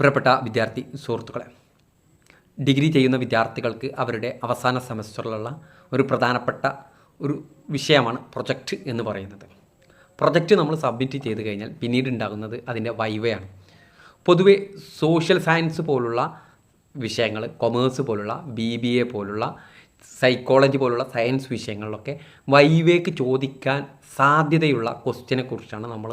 പ്രിയപ്പെട്ട വിദ്യാർത്ഥി സുഹൃത്തുക്കളെ ഡിഗ്രി ചെയ്യുന്ന വിദ്യാർത്ഥികൾക്ക് അവരുടെ അവസാന സെമസ്റ്ററിലുള്ള ഒരു പ്രധാനപ്പെട്ട ഒരു വിഷയമാണ് പ്രൊജക്റ്റ് എന്ന് പറയുന്നത്. പ്രൊജക്റ്റ് നമ്മൾ സബ്മിറ്റ് ചെയ്ത് കഴിഞ്ഞാൽ പിന്നീട് ഉണ്ടാകുന്നത് അതിന്റെ വൈവയാണ്. പൊതുവെ സോഷ്യൽ സയൻസ് പോലുള്ള വിഷയങ്ങൾ കൊമേഴ്സ് പോലുള്ള ബി ബി എ പോലുള്ള സൈക്കോളജി പോലുള്ള സയൻസ് വിഷയങ്ങളിലൊക്കെ വൈവേക്ക് ചോദിക്കാൻ സാധ്യതയുള്ള ക്വസ്റ്റ്യനെ കുറിച്ചാണ് നമ്മൾ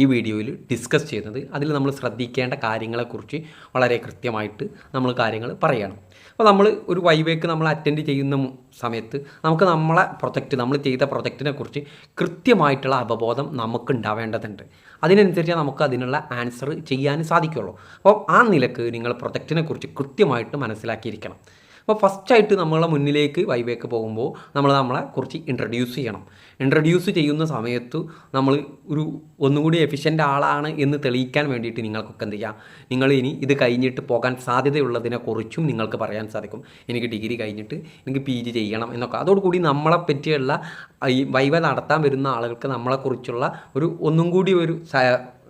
ഈ വീഡിയോയിൽ ഡിസ്കസ് ചെയ്യുന്നത്. അതിൽ നമ്മൾ ശ്രദ്ധിക്കേണ്ട കാര്യങ്ങളെക്കുറിച്ച് വളരെ കൃത്യമായിട്ട് നമ്മൾ കാര്യങ്ങൾ പറയണം. അപ്പോൾ നമ്മൾ ഒരു വൈവേക്ക് നമ്മൾ അറ്റൻഡ് ചെയ്യുന്ന സമയത്ത് നമുക്ക് നമ്മളെ പ്രൊജക്റ്റ് നമ്മൾ ചെയ്ത പ്രൊജക്റ്റിനെ കുറിച്ച് കൃത്യമായിട്ടുള്ള അവബോധം നമുക്ക് ഉണ്ടാവേണ്ടതുണ്ട്. അതിനനുസരിച്ച് നമുക്ക് അതിനുള്ള ആൻസർ ചെയ്യാൻ സാധിക്കുള്ളൂ. അപ്പോൾ ആ നിലയ്ക്ക് നിങ്ങൾ പ്രൊജക്റ്റിനെ കുറിച്ച് കൃത്യമായിട്ട് മനസ്സിലാക്കിയിരിക്കണം. അപ്പോൾ ഫസ്റ്റായിട്ട് നമ്മളെ മുന്നിലേക്ക് വൈവേക്ക് പോകുമ്പോൾ നമ്മൾ നമ്മളെ കുറച്ച് ഇൻട്രൊഡ്യൂസ് ചെയ്യണം. ഇൻട്രൊഡ്യൂസ് ചെയ്യുന്ന സമയത്ത് നമ്മൾ ഒരു ഒന്നുകൂടി എഫിഷ്യന്റ് ആളാണ് എന്ന് തെളിയിക്കാൻ വേണ്ടിയിട്ട് നിങ്ങൾക്കൊക്കെ എന്ത് ചെയ്യാം? നിങ്ങൾ ഇനി ഇത് കഴിഞ്ഞിട്ട് പോകാൻ സാധ്യതയുള്ളതിനെക്കുറിച്ചും നിങ്ങൾക്ക് പറയാൻ സാധിക്കും. എനിക്ക് ഡിഗ്രി കഴിഞ്ഞിട്ട് എനിക്ക് പി ജി ചെയ്യണം എന്നൊക്കെ. അതോടുകൂടി നമ്മളെ പറ്റിയുള്ള വൈവ നടത്താൻ വരുന്ന ആളുകൾക്ക് നമ്മളെക്കുറിച്ചുള്ള ഒരു ഒന്നും കൂടി ഒരു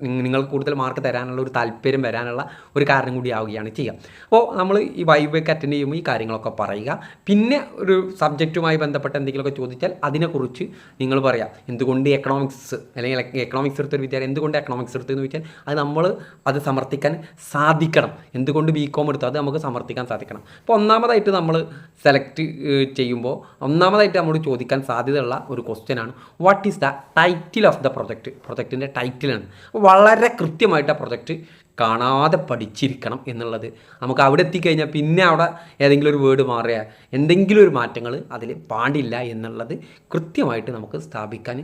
നിങ്ങൾക്ക് കൂടുതൽ മാർക്ക് തരാനുള്ള ഒരു താല്പര്യം വരാനുള്ള ഒരു കാരണം കൂടി ആവുകയാണ് ചെയ്യുക. അപ്പോൾ നമ്മൾ ഈ വൈബൊക്കെ അറ്റൻഡ് ചെയ്യുമ്പോൾ ഈ കാര്യങ്ങളൊക്കെ പറയുക. പിന്നെ ഒരു സബ്ജക്റ്റുമായി ബന്ധപ്പെട്ട എന്തെങ്കിലുമൊക്കെ ചോദിച്ചാൽ അതിനെക്കുറിച്ച് നിങ്ങൾ പറയാം. എന്തുകൊണ്ട് എക്കണോമിക്സ് അല്ലെങ്കിൽ എക്കണോമിക്സ് എടുത്തൊരു വിദ്യാർത്ഥി എന്തുകൊണ്ട് എക്കണോമിക്സ് എടുത്തു എന്ന് ചോദിച്ചാൽ അത് നമ്മൾ അത് സമർത്ഥിക്കാൻ സാധിക്കണം. എന്തുകൊണ്ട് ബി കോം എടുത്തു അത് നമുക്ക് സമർത്ഥിക്കാൻ സാധിക്കണം. അപ്പോൾ ഒന്നാമതായിട്ട് നമ്മൾ സെലക്ട് ചെയ്യുമ്പോൾ ഒന്നാമതായിട്ട് നമ്മൾ ചോദിക്കാൻ സാധ്യതയുള്ള ഒരു ക്വസ്റ്റ്യനാണ് what is the title of the project പ്രൊജക്റ്റിന്റെ ടൈറ്റിലാണ് വളരെ കൃത്യമായിട്ട് ആ പ്രൊജക്റ്റ് കാണാതെ പഠിച്ചിരിക്കണം എന്നുള്ളത്. നമുക്ക് അവിടെ എത്തിക്കഴിഞ്ഞാൽ പിന്നെ അവിടെ ഏതെങ്കിലും ഒരു വേർഡ് മാറിയ എന്തെങ്കിലും ഒരു മാറ്റങ്ങൾ അതിൽ പാടില്ല എന്നുള്ളത് കൃത്യമായിട്ട് നമുക്ക് സ്ഥാപിക്കാൻ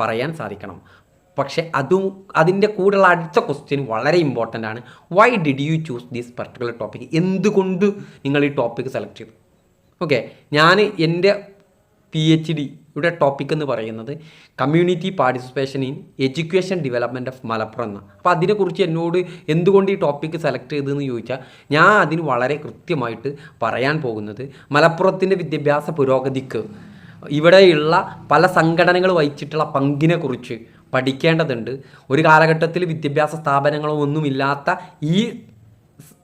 പറയാൻ സാധിക്കണം. പക്ഷെ അതും അതിന്റെ കൂടെയുള്ള അടുത്ത ക്വസ്റ്റ്യൻ വളരെ ഇമ്പോർട്ടന്റ് ആണ്. Why did you choose this particular topic എന്തുകൊണ്ട് നിങ്ങൾ ഈ ടോപ്പിക് സെലക്ട് ചെയ്തു? ഓക്കെ ഞാൻ എന്റെ പി എച്ച് ഡി ഇവിടെ ടോപ്പിക് എന്ന് പറയുന്നത് community participation in education development of Malappuram എന്നാണ്. അപ്പോൾ അതിനെക്കുറിച്ച് എന്നോട് എന്തുകൊണ്ട് ഈ ടോപ്പിക്ക് സെലക്ട് ചെയ്തതെന്ന് ചോദിച്ചാൽ ഞാൻ അതിന് വളരെ കൃത്യമായിട്ട് പറയാൻ പോകുന്നത് മലപ്പുറത്തിന്റെ വിദ്യാഭ്യാസ പുരോഗതിക്ക്. ഇവിടെയുള്ള പല സംഘടനകൾ വഹിച്ചിട്ടുള്ള പങ്കിനെക്കുറിച്ച് പഠിക്കേണ്ടതുണ്ട്. ഒരു കാലഘട്ടത്തിൽ വിദ്യാഭ്യാസ സ്ഥാപനങ്ങളോ ഒന്നുമില്ലാത്ത ഈ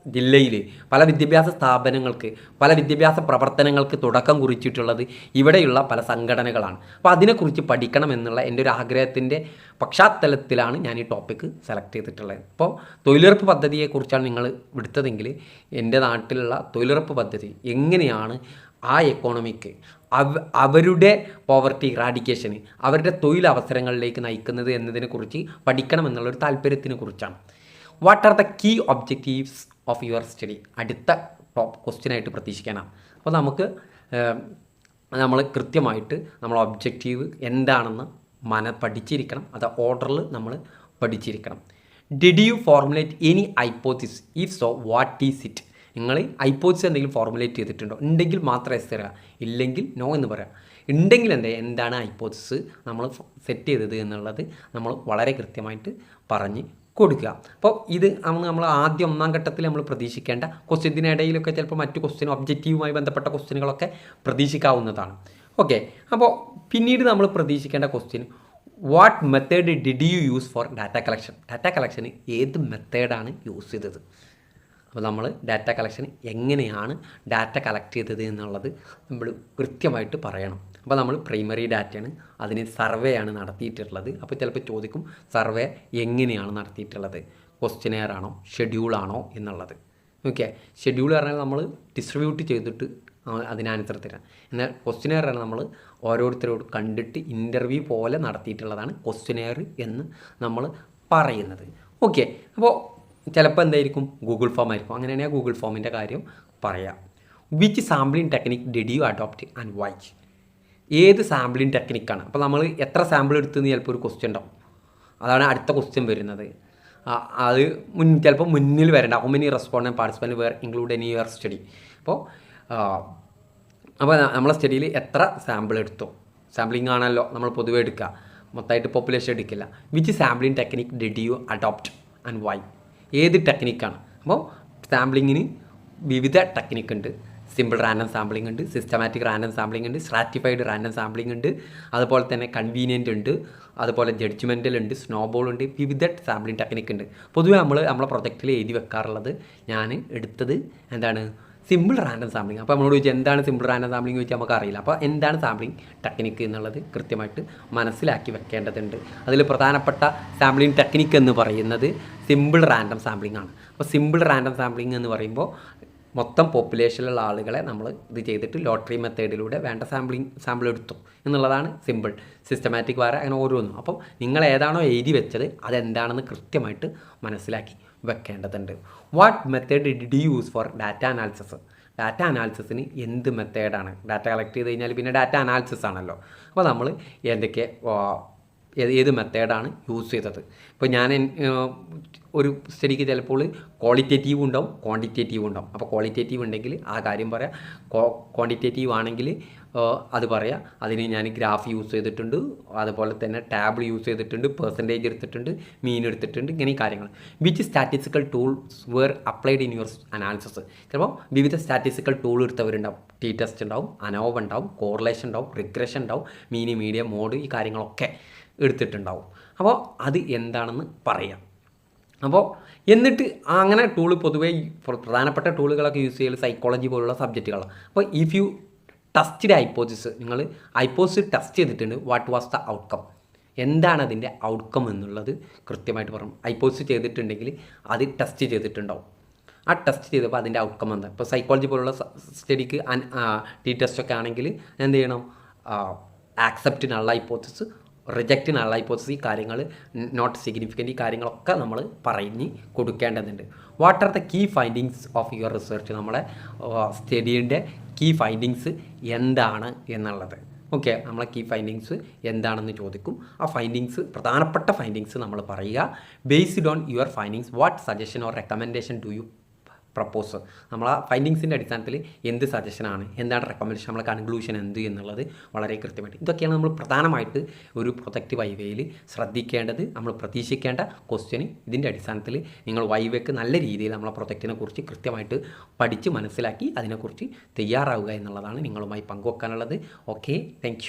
ജില്ലയിൽ പല വിദ്യാഭ്യാസ സ്ഥാപനങ്ങൾക്ക് പല വിദ്യാഭ്യാസ പ്രവർത്തനങ്ങൾക്ക് തുടക്കം കുറിച്ചിട്ടുള്ളത് ഇവിടെയുള്ള പല സംഘടനകളാണ്. അപ്പോൾ അതിനെക്കുറിച്ച് പഠിക്കണം എന്നുള്ള എന്റെ ഒരു ആഗ്രഹത്തിന്റെ പശ്ചാത്തലത്തിലാണ് ഞാൻ ഈ ടോപ്പിക്ക് സെലക്ട് ചെയ്തിട്ടുള്ളത്. ഇപ്പോൾ തൊഴിലുറപ്പ് പദ്ധതിയെക്കുറിച്ചാണ് നിങ്ങൾ എടുത്തതെങ്കിൽ എന്റെ നാട്ടിലുള്ള തൊഴിലുറപ്പ് പദ്ധതി എങ്ങനെയാണ് ആ എക്കോണമിക്ക് അവ അവരുടെ പോവർട്ടി റാഡിക്കേഷന് അവരുടെ തൊഴിലവസരങ്ങളിലേക്ക് നയിക്കുന്നത് എന്നതിനെക്കുറിച്ച് പഠിക്കണം എന്നുള്ളൊരു താല്പര്യത്തിനെ കുറിച്ചാണ് what are the key objectives of your study അടുത്ത ടോപ്പ് ക്വസ്റ്റ്യനായിട്ട് പ്രതീക്ഷിക്കാനാണ് അപ്പോൾ നമുക്ക് നമ്മൾ കൃത്യമായിട്ട് നമ്മൾ ഒബ്ജക്റ്റീവ് എന്താണെന്ന് മന പഠിച്ചിരിക്കണം അത് ഓർഡറിൽ നമ്മൾ പഠിച്ചിരിക്കണം. Did you formulate any hypothesis if so what is it നിങ്ങൾ ഐപ്പോത്തിസ് എന്തെങ്കിലും ഫോർമുലേറ്റ് ചെയ്തിട്ടുണ്ടോ? ഉണ്ടെങ്കിൽ മാത്രം എസ് തരാം ഇല്ലെങ്കിൽ നോ എന്ന് പറയാം ഉണ്ടെങ്കിൽ എന്താ എന്താണ് ഹൈപ്പോത്തിസ് നമ്മൾ സെറ്റ് ചെയ്തത് എന്നുള്ളത് നമ്മൾ വളരെ കൃത്യമായിട്ട് പറഞ്ഞ് കൊടുക്കുക. അപ്പോൾ ഇത് നമ്മൾ നമ്മൾ ആദ്യം ഒന്നാം ഘട്ടത്തിൽ നമ്മൾ പ്രതീക്ഷിക്കേണ്ട ക്വസ്റ്റ്യത്തിനിടയിലൊക്കെ ചിലപ്പോൾ മറ്റു ക്വസ്റ്റ്യനും ഒബ്ജക്റ്റീവുമായി ബന്ധപ്പെട്ട ക്വസ്റ്റ്യനുകളൊക്കെ പ്രതീക്ഷിക്കാവുന്നതാണ്. ഓക്കെ അപ്പോൾ പിന്നീട് നമ്മൾ പ്രതീക്ഷിക്കേണ്ട question what method did you use for data collection data കളക്ഷന് ഏത് മെത്തേഡാണ് യൂസ് ചെയ്തത്? അപ്പോൾ നമ്മൾ ഡാറ്റ കളക്ഷൻ എങ്ങനെയാണ് ഡാറ്റ കളക്ട് ചെയ്തത് എന്നുള്ളത് നമ്മൾ കൃത്യമായിട്ട് പറയണം. അപ്പോൾ നമ്മൾ പ്രൈമറി ഡാറ്റയാണ് അതിന് സർവേ ആണ് നടത്തിയിട്ടുള്ളത്. അപ്പോൾ ചിലപ്പോൾ ചോദിക്കും സർവേ എങ്ങനെയാണ് നടത്തിയിട്ടുള്ളത്? ക്വസ്റ്റ്യനെയർ ആണോ? ഷെഡ്യൂൾ ആണോ? എന്നുള്ളത്. ഓക്കെ ഷെഡ്യൂൾ പറഞ്ഞാൽ നമ്മൾ ഡിസ്ട്രിബ്യൂട്ട് ചെയ്തിട്ട് ആ അതിന് ആൻസർ തരാം. എന്നാൽ ക്വസ്റ്റിനെയർ ആണ് നമ്മൾ ഓരോരുത്തരോട് കണ്ടിട്ട് ഇന്റർവ്യൂ പോലെ നടത്തിയിട്ടുള്ളതാണ് ക്വസ്റ്റ്യനെയർ എന്ന് നമ്മൾ പറയുന്നത്. ഓക്കെ അപ്പോൾ ചിലപ്പോൾ എന്തായിരിക്കും? ഗൂഗിൾ ഫോം ആയിരിക്കും. അങ്ങനെയാണെങ്കിൽ ഗൂഗിൾ ഫോമിന്റെ കാര്യം പറയാം. Which sampling technique did you adopt and why ഏത് സാമ്പിളിംഗ് ടെക്നിക്കാണ് അപ്പോൾ നമ്മൾ എത്ര സാമ്പിൾ എടുത്തെന്ന് ചിലപ്പോൾ ഒരു ക്വസ്റ്റ്യൻ ഉണ്ടാവും. അതാണ് അടുത്ത ക്വസ്റ്റ്യൻ വരുന്നത്. അത് മുൻ ചിലപ്പോൾ മുന്നിൽ വരേണ്ട. How many respondent participant were include any your study അപ്പോൾ അപ്പോൾ നമ്മളെ സ്റ്റഡിയിൽ എത്ര സാമ്പിൾ എടുത്തു? സാമ്പിളിംഗ് ആണല്ലോ നമ്മൾ പൊതുവെ എടുക്കുക മൊത്തമായിട്ട് പോപ്പുലേഷൻ എടുക്കില്ല. Which sampling technique did you adopt and why ഏത് ടെക്നിക്കാണ് അപ്പോൾ സാമ്പിളിങ്ങിന് വിവിധ ടെക്നിക്ക് ഉണ്ട്. സിമ്പിൾ റാൻഡം സാമ്പിളിംഗ് ഉണ്ട് സിസ്റ്റമാറ്റിക് റാൻഡം സാമ്പിളിംഗ് ഉണ്ട് സ്ട്രാറ്റിഫൈഡ് റാൻഡം സാമ്പിളിംഗ് ഉണ്ട് അതുപോലെ തന്നെ കൺവീനിയന്റ് ഉണ്ട് അതുപോലെ ജഡ്ജ്മെന്റൽ ഉണ്ട് സ്നോബോൾ ഉണ്ട് വിവിധ സാമ്പിളിംഗ് ടെക്നിക്ക് ഉണ്ട്. പൊതുവെ നമ്മൾ നമ്മളെ പ്രൊജക്റ്റിൽ എഴുതി വെക്കാറുള്ളത് ഞാൻ എടുത്തത് എന്താണ്? Simple random sampling. അപ്പോൾ നമ്മളോട് ചോദിച്ചാൽ എന്താണ് സിമ്പിൾ റാൻഡം സാമ്പിളിംഗ്? ചോദിച്ചാൽ നമുക്ക് അറിയില്ല. അപ്പോൾ എന്താണ് സാമ്പിളിംഗ് ടെക്നിക്ക് എന്നുള്ളത് കൃത്യമായിട്ട് മനസ്സിലാക്കി വെക്കേണ്ടതുണ്ട്. അതിൽ പ്രധാനപ്പെട്ട സാമ്പിളിംഗ് ടെക്നിക്ക് എന്ന് പറയുന്നത് സിമ്പിൾ റാൻഡം സാമ്പിളിംഗ് ആണ്. അപ്പോൾ സിമ്പിൾ റാൻഡം സാമ്പിളിംഗ് എന്ന് പറയുമ്പോൾ മൊത്തം പോപ്പുലേഷനിലുള്ള ആളുകളെ നമ്മൾ ഇത് ചെയ്തിട്ട് ലോട്ടറി മെത്തേഡിലൂടെ വേണ്ട സാമ്പിളിങ് സാമ്പിൾ എടുത്തു എന്നുള്ളതാണ് സിമ്പിൾ. സിസ്റ്റമാറ്റിക് വേറെ അങ്ങനെ ഓരോന്നും. അപ്പം നിങ്ങൾ ഏതാണോ എഴുതി വെച്ചത് അതെന്താണെന്ന് കൃത്യമായിട്ട് മനസ്സിലാക്കി വെക്കേണ്ടതുണ്ട്. What method did use for data analysis data അനാലിസിസിന് എന്ത് മെത്തേഡാണ് ഡാറ്റ കളക്ട് ചെയ്ത് കഴിഞ്ഞാൽ പിന്നെ ഡാറ്റ അനാലിസിസ് ആണല്ലോ. അപ്പോൾ നമ്മൾ എന്തൊക്കെ ഏത് മെത്തേഡാണ് യൂസ് ചെയ്തത്. ഇപ്പോൾ ഞാൻ ഒരു സ്റ്റഡിക്ക് ചിലപ്പോൾ ക്വാളിറ്റേറ്റീവ് ഉണ്ടാവും ക്വാണ്ടിറ്റേറ്റീവ് ഉണ്ടാവും. അപ്പോൾ ക്വാളിറ്റേറ്റീവ് ഉണ്ടെങ്കിൽ ആ കാര്യം പറയാം. ക്വാണ്ടിറ്റേറ്റീവ് ആണെങ്കിൽ അത് പറയാം. അതിന് ഞാൻ ഗ്രാഫ് യൂസ് ചെയ്തിട്ടുണ്ട്. അതുപോലെ തന്നെ ടാബിൾ യൂസ് ചെയ്തിട്ടുണ്ട്. പെർസെന്റേജ് എടുത്തിട്ടുണ്ട്. മീൻ എടുത്തിട്ടുണ്ട്. ഇങ്ങനെ കാര്യങ്ങൾ which statistical tools were applied in your analysis ചിലപ്പോൾ വിവിധ സ്റ്റാറ്റിസ്റ്റിക്കൽ ടൂൾ എടുത്തവരുണ്ടാവും. ടി ടെസ്റ്റ് ഉണ്ടാവും അനോവ ഉണ്ടാവും കോറിലേഷൻ ഉണ്ടാവും റിഗ്രഷൻ ഉണ്ടാവും മീനി മീഡിയം മോഡ് ഈ കാര്യങ്ങളൊക്കെ. എടുത്തിട്ടുണ്ടാവും. അപ്പോൾ അത് എന്താണെന്ന് പറയാം. അപ്പോൾ എന്നിട്ട് അങ്ങനെ ടൂൾ പൊതുവേ പ്രധാനപ്പെട്ട ടൂളുകളൊക്കെ യൂസ് ചെയ്യൽ സൈക്കോളജി പോലുള്ള സബ്ജക്റ്റുകളാണ് അപ്പോൾ ഇഫ് യു ടെസ്റ്റഡ് ഹൈപ്പോസിസ് നിങ്ങൾ ഹൈപ്പോസിസ് ടെസ്റ്റ് ചെയ്തിട്ടുണ്ട് വാട്ട് വാസ് ദ ഔട്ട്കം എന്താണ് അതിന്റെ ഔട്ട്കം എന്നുള്ളത് കൃത്യമായിട്ട് പറഞ്ഞു ഹൈപ്പോസിസ് ചെയ്തിട്ടുണ്ടെങ്കിൽ അത് ടെസ്റ്റ് ചെയ്തിട്ടുണ്ടാവും. ആ ടെസ്റ്റ് ചെയ്തപ്പോൾ അതിന്റെ ഔട്ട്കം എന്താ? ഇപ്പോൾ സൈക്കോളജി പോലുള്ള സ്റ്റഡിക്ക് ടി ടെസ്റ്റൊക്കെ ആണെങ്കിൽ എന്ത് ചെയ്യണം? Accept null hypothesis reject null hypothesis ഈ കാര്യങ്ങൾ നോട്ട് സിഗ്നിഫിക്കന്റ് ഈ കാര്യങ്ങളൊക്കെ നമ്മൾ പറഞ്ഞ് കൊടുക്കേണ്ടതുണ്ട്. What are the key findings of your research നമ്മളെ സ്റ്റഡീന്റെ കീ ഫൈൻഡിങ്സ് എന്താണ് എന്നുള്ളത്. ഓക്കെ നമ്മളെ കീ ഫൈൻഡിങ്സ് എന്താണെന്ന് ചോദിക്കും. ആ ഫൈൻഡിങ്സ് പ്രധാനപ്പെട്ട ഫൈൻഡിങ്സ് നമ്മൾ പറയുക. Based on your findings what suggestion or recommendation to you propose നമ്മൾ ആ ഫൈൻഡിങ്സിന്റെ അടിസ്ഥാനത്തിൽ എന്ത് സജഷനാണ് എന്താണ് റെക്കമെൻഡേഷൻ നമ്മളെ കൺക്ലൂഷൻ എന്ത് എന്നുള്ളത് വളരെ കൃത്യമായിട്ട്. ഇതൊക്കെയാണ് നമ്മൾ പ്രധാനമായിട്ട് ഒരു പ്രൊജക്റ്റ് വൈവയിൽ ശ്രദ്ധിക്കേണ്ടത്. നമ്മൾ പ്രതീക്ഷിക്കേണ്ട ക്വസ്റ്റ്യൻ ഇതിന്റെ അടിസ്ഥാനത്തിൽ നിങ്ങൾ വൈവയ്ക്ക് നല്ല രീതിയിൽ നമ്മളെ പ്രൊജക്റ്റിനെ കുറിച്ച് കൃത്യമായിട്ട് പഠിച്ച് മനസ്സിലാക്കി അതിനെക്കുറിച്ച് തയ്യാറാവുക എന്നുള്ളതാണ് നിങ്ങളുമായി പങ്കുവെക്കാനുള്ളത്. Okay thank